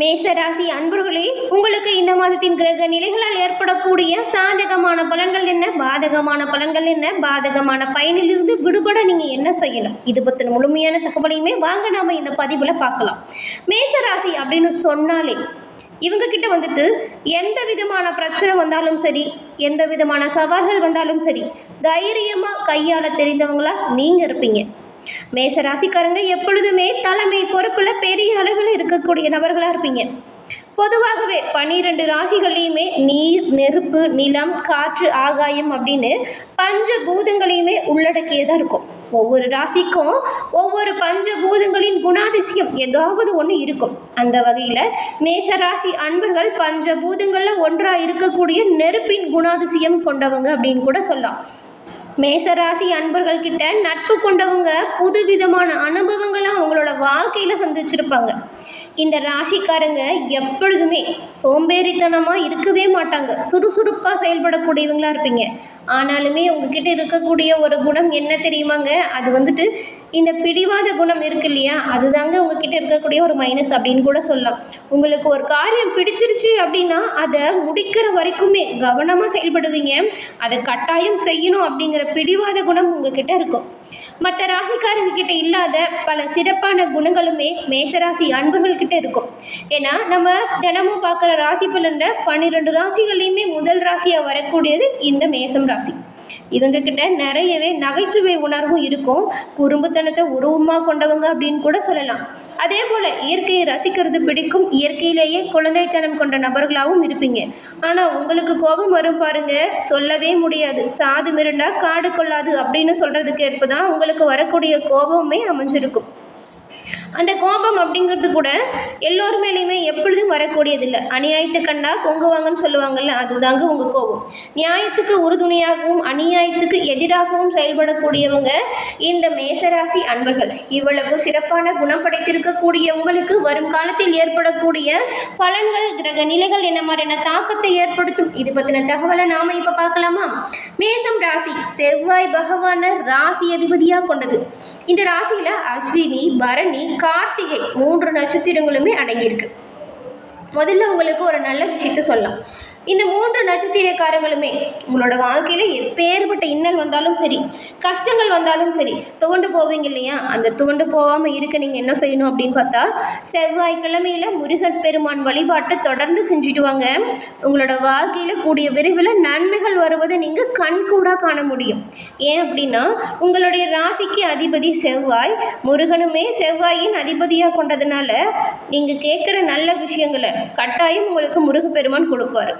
மேசராசி அன்பர்களே உங்களுக்கு இந்த மாதத்தின் கிரக நிலைகளால் ஏற்படக்கூடிய சாதகமான பலன்கள் என்ன? பாதகமான பலன்கள் என்ன? பாதகமான பயனிலிருந்து விடுபட நீங்கள் என்ன செய்யணும் இது பற்றின முழுமையான தகவலையுமே வாங்க நாம இந்த பதிவில் பார்க்கலாம். மேசராசி அப்படின்னு சொன்னாலே இவங்க கிட்ட வந்துட்டு எந்த விதமான பிரச்சனை வந்தாலும் சரி எந்த விதமான சவால்கள் வந்தாலும் சரி தைரியமாக கையாள தெரிந்தவங்களா நீங்கள் இருப்பீங்க. மேச ராசிக்காரங்க எப்பொழுதுமே தலைமை பொறுப்பில் பெரிய அளவில் இருக்கக்கூடிய நபர்களாக இருப்பீங்க. பொதுவாகவே பன்னிரெண்டு ராசிகள்லையுமே நீர் நெருப்பு நிலம் காற்று ஆகாயம் அப்படின்னு பஞ்ச பூதங்களையுமே உள்ளடக்கியதாக இருக்கும். ஒவ்வொரு ராசிக்கும் ஒவ்வொரு பஞ்சபூதங்களின் குணாதிசயம் ஏதாவது ஒன்று இருக்கும். அந்த வகையில் மேச ராசி அன்பர்கள் பஞ்சபூதங்களில் ஒன்றாக இருக்கக்கூடிய நெருப்பின் குணாதிசயம் கொண்டவங்க அப்படின்னு கூட சொல்லலாம். மேசராசி அன்பர்கள் கிட்ட நட்பு கொண்டவங்க புதுவிதமான அனுபவங்களை அவங்களோட வாழ்க்கையில் சந்திச்சிருப்பாங்க. இந்த ராசிக்காரங்க எப்பொழுதுமே சோம்பேறித்தனமாக இருக்கவே மாட்டாங்க. சுறுசுறுப்பாக செயல்படக்கூடியவங்களா இருப்பீங்க. ஆனாலுமே உங்ககிட்ட இருக்கக்கூடிய ஒரு குணம் என்ன தெரியுமாங்க? அது வந்துட்டு இந்த பிடிவாத குணம் இருக்கு இல்லையா? அதுதாங்க உங்ககிட்ட இருக்கக்கூடிய ஒரு மைனஸ் அப்படின்னு கூட சொல்லலாம். உங்களுக்கு ஒரு காரியம் பிடிச்சிருச்சு அப்படின்னா அதை முடிக்கிற வரைக்குமே கவனமாக செயல்படுவீங்க. அதை கட்டாயம் செய்யணும் அப்படிங்கிற பிடிவாத குணம் உங்ககிட்ட இருக்கும். மற்ற ராசிக்காரங்க கிட்ட இல்லாத பல சிறப்பான குணங்களுமே மேஷராசி அன்பர்கள் கிட்ட இருக்கும். ஏன்னா நம்ம தினமும் பார்க்குற ராசி பலனில் பன்னிரெண்டு ராசிகள்லையுமே முதல் ராசியாக வரக்கூடியது இந்த மேசம் ராசி. இவங்க கிட்ட நிறையவே நகைச்சுவை உணர்வும் இருக்கும். குறும்புத்தனத்தை உருவமாக கொண்டவங்க அப்படின்னு கூட சொல்லலாம். அதே போல் இயற்கையை ரசிக்கிறது பிடிக்கும். இயற்கையிலேயே குழந்தைத்தனம் கொண்ட நபர்களாகவும் இருப்பீங்க. ஆனால் உங்களுக்கு கோபம் வரும் பாருங்க. சொல்லவே முடியாது. சாது மிருண்டா காடு கொள்ளாது அப்படின்னு சொல்கிறதுக்கு ஏற்ப தான் உங்களுக்கு வரக்கூடிய கோபமே அமைஞ்சிருக்கும். அந்த கோபம் அப்படிங்கிறது கூட எல்லோர் மேலேயுமே எப்பொழுதும் வரக்கூடியதில்லை. அநியாயத்தை கண்டா பொங்குவாங்கன்னு சொல்லுவாங்கல்ல அதுதாங்க உங்கள் கோபம். நியாயத்துக்கு உறுதுணையாகவும் அநியாயத்துக்கு எதிராகவும் செயல்படக்கூடியவங்க இந்த மேசராசி அன்பர்கள். இவ்வளவு சிறப்பான குணம் படைத்திருக்கக்கூடிய உங்களுக்கு வரும் காலத்தில் ஏற்படக்கூடிய பலன்கள் கிரக நிலைகள் என்ன மாதிரியான தாக்கத்தை ஏற்படுத்தும்? இது பற்றின தகவலை நாம இப்போ பார்க்கலாமா? மேசம் ராசி செவ்வாய் பகவான ராசி அதிபதியாக கொண்டது. இந்த ராசியில் அஸ்வினி பரணி கார்த்திகை மூன்று நட்சத்திரங்களுமே அடங்கியிருக்கு. முதல்ல உங்களுக்கு ஒரு நல்ல விஷயத்த சொல்லலாம். இந்த மூன்று நட்சத்திரக்காரங்களுமே உங்களோட வாழ்க்கையில் எப்பேற்பட்ட இன்னல் வந்தாலும் சரி கஷ்டங்கள் வந்தாலும் சரி துவண்டு போவீங்க இல்லையா? அந்த துவண்டு போகாமல் இருக்க நீங்கள் என்ன செய்யணும் அப்படின்னு பார்த்தா செவ்வாய்க்கிழமையில் முருகன் பெருமான் வழிபாட்டை தொடர்ந்து செஞ்சுட்டு வாங்க. உங்களோட வாழ்க்கையில் கூடிய விரைவில் நன்மைகள் வருவதை நீங்கள் கண்கூடாக காண முடியும். ஏன் அப்படின்னா உங்களுடைய ராசிக்கு அதிபதி செவ்வாய் முருகனுமே செவ்வாயின் அதிபதியாக கொண்டதுனால நீங்கள் கேட்குற நல்ல விஷயங்களை கட்டாயம் உங்களுக்கு முருகப்பெருமான் கொடுப்பாரு.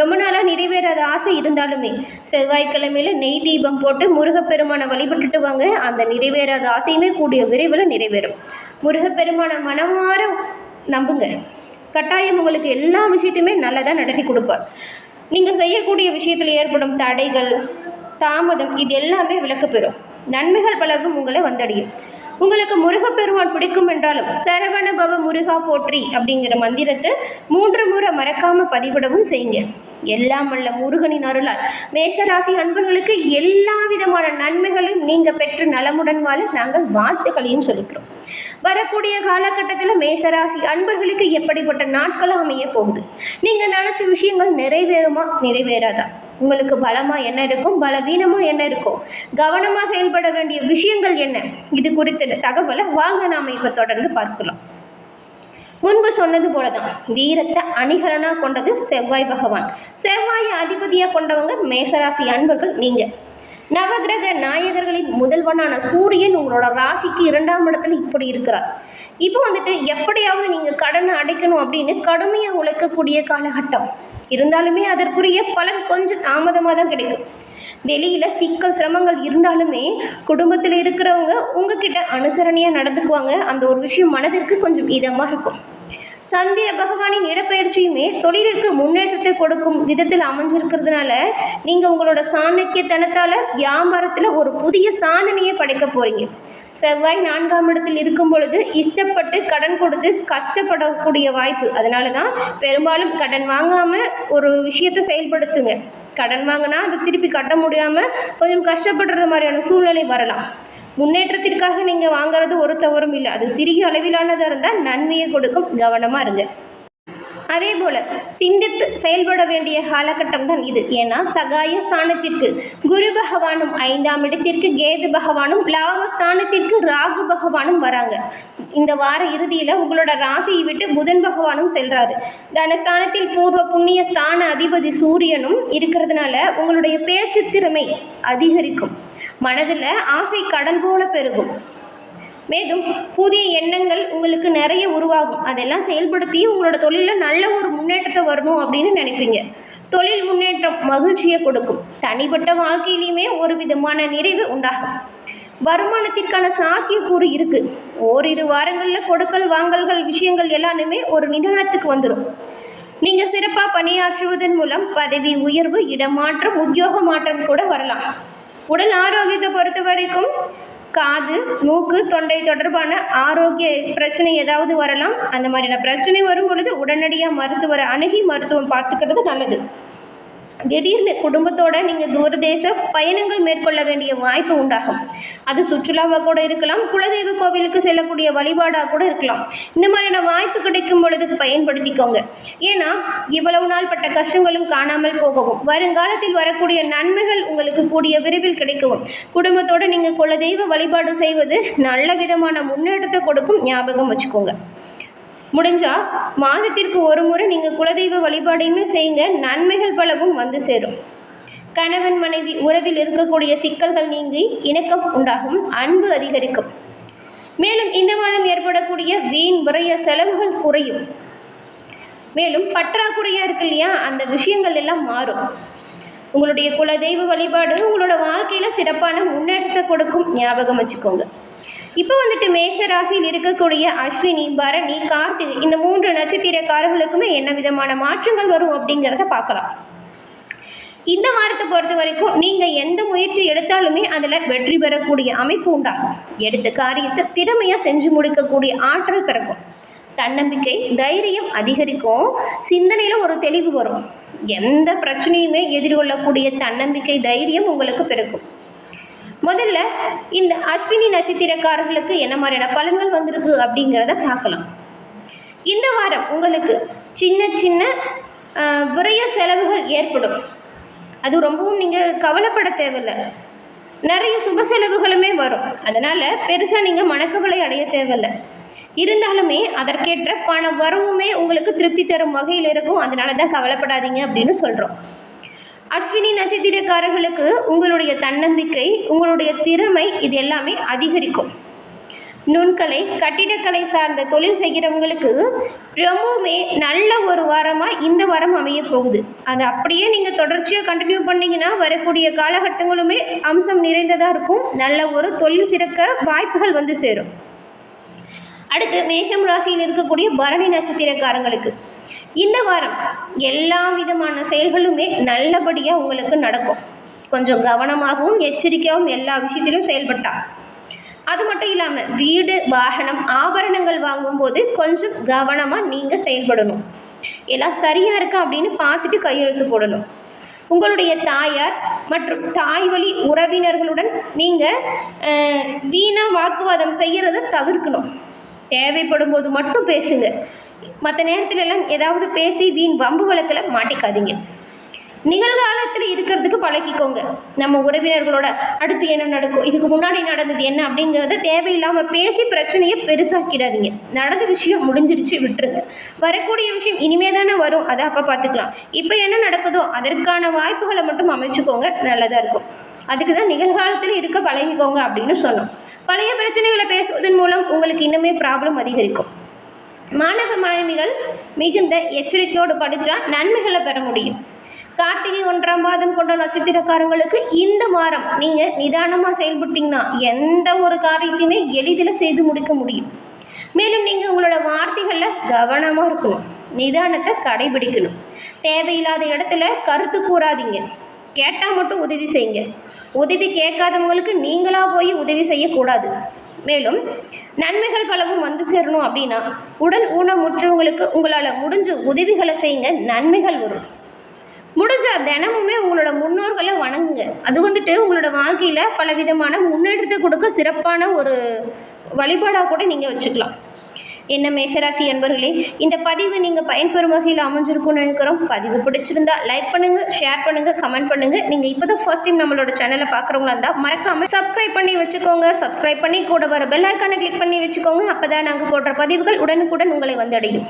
ரொம்ப நாளாக நிறைவேறாத ஆசை இருந்தாலுமே செவ்வாய்க்கிழமையில் நெய் தீபம் போட்டு முருகப்பெருமானை வழிபட்டுட்டு வாங்க. அந்த நிறைவேறாத ஆசையுமே கூடிய விரைவில் நிறைவேறும். முருகப்பெருமானை மனமாற நம்புங்க. கட்டாயம் உங்களுக்கு எல்லா விஷயத்தையுமே நல்லதாக நடத்தி கொடுப்பார். நீங்கள் செய்யக்கூடிய விஷயத்தில் ஏற்படும் தடைகள் தாமதம் இது எல்லாமே விளக்கு பெறும். நன்மைகள் பலவும் உங்களை வந்தடையும். உங்களுக்கு முருகப்பெருமான் பிடிக்கும் என்றாலும் சரவண பவ முருகா போற்றி அப்படிங்கிற மந்திரத்தை மூன்று முறை மறக்காமல் பதிவிடவும் செய்யுங்க. எல்லாம் வல்ல முருகனின் அருளால் மேசராசி அன்பர்களுக்கு எல்லா விதமான நன்மைகளையும் நீங்கள் பெற்று நலமுடன் வாழ நாங்கள் வாழ்த்துக்களையும் சொல்லிக்கிறோம். வரக்கூடிய காலகட்டத்தில் மேசராசி அன்பர்களுக்கு எப்படிப்பட்ட நாட்களும் அமைய போகுது? நீங்கள் நினச்ச விஷயங்கள் நிறைவேறுமா? நிறைவேறாதா? உங்களுக்கு பலமாக என்ன இருக்கும்? பலவீனமாக என்ன இருக்கும்? கவனமாக செயல்பட வேண்டிய விஷயங்கள் என்ன? இது குறித்த தகவலை வாங்க நாம் இப்போ தொடர்ந்து பார்க்கலாம். முன்பு சொன்னது போல தான் வீரத்தை அணிகலனாக கொண்டது செவ்வாய் பகவான். செவ்வாயை அதிபதியாக கொண்டவங்க மேசராசி அன்பர்கள் நீங்கள் நவகிரக நாயகர்களின் முதல்வனான சூரியன் உங்களோட ராசிக்கு இரண்டாம் இடத்துல இப்படி இருக்கிறார். இப்போ வந்துட்டு எப்படியாவது நீங்கள் கடனை அடைக்கணும் அப்படின்னு கடுமையாக உழைக்கக்கூடிய காலகட்டம். இருந்தாலுமே அதற்குரிய பலன் கொஞ்சம் தாமதமாக தான் கிடைக்கும். வெளியில் சிக்கல் சிரமங்கள் இருந்தாலுமே குடும்பத்தில் இருக்கிறவங்க உங்ககிட்ட அனுசரணையாக நடந்துக்குவாங்க. அந்த ஒரு விஷயம் மனதிற்கு கொஞ்சம் இதமாக இருக்கும். சந்திர பகவானின் இடப்பெயர்ச்சியுமே தொழிலுக்கு முன்னேற்றத்தை கொடுக்கும் விதத்தில் அமைஞ்சிருக்கிறதுனால நீங்கள் உங்களோட சாணக்கியத்தனத்தால் வியாபாரத்தில் ஒரு புதிய சாதனையை படைக்க போகிறீங்க செவ்வாய் நான்காம் இடத்தில் இருக்கும் பொழுது இஷ்டப்பட்டு கடன் கொடுத்து கஷ்டப்படக்கூடிய வாய்ப்பு. அதனால தான் பெரும்பாலும் கடன் வாங்காமல் ஒரு விஷயத்தை செயல்படுத்துங்க. கடன் வாங்கினா அதை திருப்பி கட்ட முடியாமல் கொஞ்சம் கஷ்டப்படுறது மாதிரியான சூழ்நிலை வரலாம். முன்னேற்றத்திற்காக நீங்கள் வாங்குறது ஒரு தவறும் இல்லை. அது சிறிய அளவிலானதாக இருந்தால் நன்மையை கொடுக்கும். கவனமாக இருங்க. அதே போல சிந்தித்து செயல்பட வேண்டிய காலகட்டம் தான் இது. ஏன்னா சகாய ஸ்தானத்திற்கு குரு பகவானும் ஐந்தாம் இடத்திற்கு கேது பகவானும் லாபஸ்தானத்திற்கு ராகு பகவானும் வராங்க. இந்த வார இறுதியில் உங்களோட ராசியை விட்டு புதன் பகவானும் செல்றாரு. தனஸ்தானத்தில் பூர்வ புண்ணிய ஸ்தான அதிபதி சூரியனும் இருக்கிறதுனால உங்களுடைய பேச்சு திறமை அதிகரிக்கும். மனதில் ஆசை கடல் போல பெருகும். மேலும் புதிய எண்ணங்கள் உங்களுக்கு நிறைய உருவாகும். அதெல்லாம் செயல்படுத்தி உங்களோட தொழிலில் நல்ல ஒரு முன்னேற்றத்தை வரணும் அப்படின்னு நினைப்பீங்க. தொழில் முன்னேற்றம் மகிழ்ச்சியை கொடுக்கும். தனிப்பட்ட வாழ்க்கையிலையுமே ஒரு விதமான நிறைவு உண்டாகும். வருமானத்திற்கான சாத்தியக்கூறு இருக்கு. ஓரிரு வாரங்களில் கொடுக்கல் வாங்கல்கள் விஷயங்கள் எல்லாமே ஒரு நிதானத்துக்கு வந்துடும் நீங்கள் சிறப்பாக பணியாற்றுவதன் மூலம் பதவி உயர்வு இடமாற்றம் உத்தியோக மாற்றம் கூட வரலாம். உடல் ஆரோக்கியத்தை பொறுத்த வரைக்கும் காது மூக்கு தொண்டை தொடர்பான ஆரோக்கிய பிரச்சனை ஏதாவது வரலாம். அந்த மாதிரியான பிரச்சனை வரும் பொழுது உடனடியாக மருத்துவரை அணுகி மருத்துவம் பார்த்துக்கிறது நல்லது. திடீர்னு குடும்பத்தோட நீங்கள் தூரதேச பயணங்கள் மேற்கொள்ள வேண்டிய வாய்ப்பு உண்டாகும். அது சுற்றுலாவாக கூட இருக்கலாம் குலதெய்வ கோவிலுக்கு செல்லக்கூடிய வழிபாடாக கூட இருக்கலாம். இந்த மாதிரியான வாய்ப்பு கிடைக்கும் பொழுது பயன்படுத்திக்கோங்க. ஏன்னா இவ்வளவு நாள் பட்ட கஷ்டங்களும் காணாமல் போகவும் வருங்காலத்தில் வரக்கூடிய நன்மைகள் உங்களுக்கு கூடிய விரைவில் கிடைக்கவும் குடும்பத்தோடு நீங்கள் குலதெய்வ வழிபாடு செய்வது நல்ல விதமான முன்னேற்றத்தை கொடுக்கும் ஞாபகம் வச்சுக்கோங்க. முடிஞ்சா மாதத்திற்கு ஒரு முறை நீங்கள் குலதெய்வ வழிபாடையுமே செய்யுங்க. நன்மைகள் பலவும் வந்து சேரும். கணவன் மனைவி உறவில் இருக்கக்கூடிய சிக்கல்கள் நீங்கி இணக்கம் உண்டாகும் அன்பு அதிகரிக்கும். மேலும் இந்த மாதம் ஏற்படக்கூடிய வீண் விரைய செலவுகள் குறையும். மேலும் பற்றாக்குறையாக இருக்கு இல்லையா? அந்த விஷயங்கள் எல்லாம் மாறும். உங்களுடைய குலதெய்வ வழிபாடு உங்களோட வாழ்க்கையில் சிறப்பான முன்னேற்றத்தை கொடுக்கும் ஞாபகம் வச்சுக்கோங்க. இப்போ வந்துட்டு மேஷ ராசியில் இருக்கக்கூடிய அஸ்வினி பரணி கார்த்திகை இந்த மூன்று நட்சத்திரக்காரர்களுக்குமே என்ன விதமான மாற்றங்கள் வரும் அப்படிங்கிறத பார்க்கலாம். இந்த வாரத்தை பொறுத்த வரைக்கும் நீங்கள் எந்த முயற்சி எடுத்தாலுமே அதில் வெற்றி பெறக்கூடிய அமைப்பு உண்டாகும். எடுத்த காரியத்தை திறமையாக செஞ்சு முடிக்கக்கூடிய ஆற்றல் பிறக்கும். தன்னம்பிக்கை தைரியம் அதிகரிக்கும். சிந்தனையில் ஒரு தெளிவு வரும். எந்த பிரச்சனையுமே எதிர்கொள்ளக்கூடிய தன்னம்பிக்கை தைரியம் உங்களுக்கு பிறக்கும். முதல்ல இந்த அஸ்வினி நட்சத்திரக்காரர்களுக்கு என்ன மாதிரியான பலன்கள் வந்திருக்கு அப்படிங்கிறத பார்க்கலாம். இந்த வாரம் உங்களுக்கு சின்ன சின்ன விரைய செலவுகள் ஏற்படும். அது ரொம்பவும் நீங்கள் கவலைப்பட தேவையில்லை. நிறைய சுப செலவுகளுமே வரும். அதனால் பெருசாக நீங்கள் மனக்கவலை அடைய தேவையில்லை. இருந்தாலுமே அதற்கேற்ற பண வரவுமே உங்களுக்கு திருப்தி தரும் வகையில் இருக்கும். அதனால தான் கவலைப்படாதீங்க அப்படின்னு சொல்கிறோம் அஸ்வினி நட்சத்திரக்காரர்களுக்கு உங்களுடைய தன்னம்பிக்கை உங்களுடைய திறமை இது எல்லாமே அதிகரிக்கும். நுண்கலை கட்டிடக்கலை சார்ந்த தொழில் செய்கிறவங்களுக்கு ரொம்பவுமே நல்ல ஒரு வாரமாக இந்த வாரம் அமைய போகுது. அது அப்படியே நீங்கள் தொடர்ச்சியாக கண்டினியூ பண்ணிங்கன்னா வரக்கூடிய காலகட்டங்களுமே அம்சம் நிறைந்ததாக இருக்கும். நல்ல ஒரு தொழில் சிறக்க வாய்ப்புகள் வந்து சேரும். அடுத்து மேஷம் ராசியில் இருக்கக்கூடிய பரணி நட்சத்திரக்காரங்களுக்கு. இந்த வாரம் எல்லா விதமான செயல்களுமே நல்லபடியாக உங்களுக்கு நடக்கும். கொஞ்சம் கவனமாகவும் எச்சரிக்கையாகவும் எல்லா விஷயத்திலும் செயல்பட்டா. அது மட்டும் இல்லாமல் வீடு வாகனம் ஆபரணங்கள் வாங்கும்போது கொஞ்சம் கவனமாக நீங்கள் செயல்படணும். எல்லாம் சரியாக இருக்கா அப்படின்னு பார்த்துட்டு கையெழுத்து போடணும். உங்களுடைய தாயார் மற்றும் தாய் வழி உறவினர்களுடன் நீங்கள் வீணாக வாக்குவாதம் செய்கிறத தவிர்க்கணும். தேவைப்படும் போது மட்டும் பேசுங்க. மற்ற நேரத்துலலாம் ஏதாவது பேசி வீண் வம்பு வழக்கில் மாட்டிக்காதீங்க. நிகழ்காலத்தில் இருக்கிறதுக்கு பழகிக்கோங்க. நம்ம உறவினர்களோட அடுத்து என்ன நடக்கும் இதுக்கு முன்னாடி நடந்தது என்ன அப்படிங்கிறத தேவையில்லாமல் பேசி பிரச்சனையை பெருசாக்கிடாதீங்க. நடந்த விஷயம் முடிஞ்சிருச்சு விட்டுருங்க. வரக்கூடிய விஷயம் இனிமே தானே வரும் அதை அப்போ பார்த்துக்கலாம் இப்போ என்ன நடக்குதோ அதற்கான வாய்ப்புகளை மட்டும் அமைச்சுக்கோங்க நல்லதாக இருக்கும். அதுக்கு தான் நிகழ்காலத்தில் இருக்க பழகிக்கோங்க அப்படின்னு சொன்னோம். பழைய பிரச்சனைகளை பேசுவதன் மூலம் உங்களுக்கு இன்னுமே ப்ராப்ளம் அதிகரிக்கும். மாணவ மாணவிகள் மிகுந்த எச்சரிக்கையோடு படித்தா நன்மைகளை பெற முடியும். கார்த்திகை ஒன்றாம் பாதம் கொண்ட நட்சத்திரக்காரங்களுக்கு இந்த வாரம் நீங்கள் நிதானமாக செயல்பட்டீங்கன்னா எந்த ஒரு காரியத்தையுமே எளிதில் செய்து முடிக்க முடியும். மேலும் நீங்கள் உங்களோட வார்த்தைகளில் கவனமாக இருக்கணும். நிதானத்தை கடைபிடிக்கணும். தேவையில்லாத இடத்துல கருத்து கூறாதீங்க. கேட்டால் மட்டும் உதவி செய்யுங்க. உதவி கேட்காதவங்களுக்கு நீங்களாக போய் உதவி செய்யக்கூடாது. மேலும் நன்மைகள் பலவும் வந்து சேரணும் அப்படின்னா உடல் ஊனமுற்றவங்களுக்கு உங்களால் முடிஞ்ச உதவிகளை செய்யுங்க நன்மைகள் வரும். முடிஞ்சால் தினமுமே உங்களோட முன்னோர்களை வணங்குங்க. அது வந்துட்டு உங்களோட வாழ்க்கையில் பலவிதமான முன்னேற்றத்தை கொடுக்க சிறப்பான ஒரு வழிபாடாக கூட நீங்கள் வச்சுக்கலாம். என்ன மேசராசி அன்பர்களே இந்த பதிவு நீங்கள் பயன்பெறும் வகையில் அமைஞ்சிருக்கும்னு நினைக்கிறோம். பதிவு பிடிச்சிருந்தா லைக் பண்ணுங்கள் ஷேர் பண்ணுங்கள் கமெண்ட் பண்ணுங்கள் நீங்கள் இப்போ தான் ஃபர்ஸ்ட் டைம் நம்மளோட சேனலை பார்க்குறவங்களா இருந்தால் மறக்காமல் சப்ஸ்கிரைப் பண்ணி வச்சுக்கோங்க. சப்ஸ்கிரைப் பண்ணி கூட வர பெல் ஐக்கானை கிளிக் பண்ணி வச்சுக்கோங்க. அப்போ தான் நாங்கள் போடுற பதிவுகள் உடனுக்குடன் உங்களை வந்தடையும்.